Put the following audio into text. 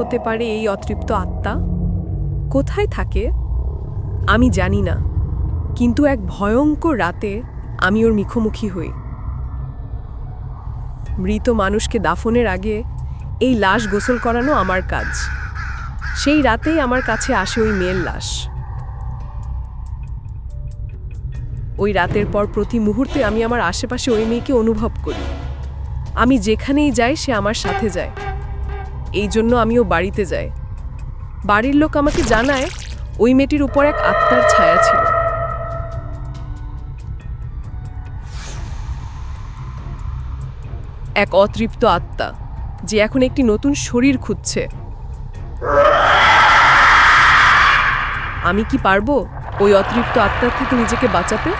হতে পারে এই অতৃপ্ত আত্মা? কোথায় থাকে? আমি জানি না। কিন্তু এক ভয়ঙ্কর রাতে আমি ওর মুখোমুখি হই। মৃত মানুষকে দাফনের আগে এই লাশ গোসল করানো আমার কাজ। সেই রাতেই আমার কাছে আসে ওই মেয়ের লাশ। ওই রাতের পর প্রতি মুহূর্তে আমি আমার আশেপাশে ওই মেয়েকে অনুভব করি। আমি যেখানেই যাই সে আমার সাথে যায়। এই জন্য আমিও বাড়িতে যাই। বাড়ির লোক আমাকে জানায়, ওই মেয়েটির উপর এক আত্মার ছায়া ছিল। এক অতৃপ্ত আত্মা, যে এখন একটি নতুন শরীর খুঁজছে। আমি কি পারব ওই অতৃপ্ত আত্মার থেকে নিজেকে বাঁচাতে?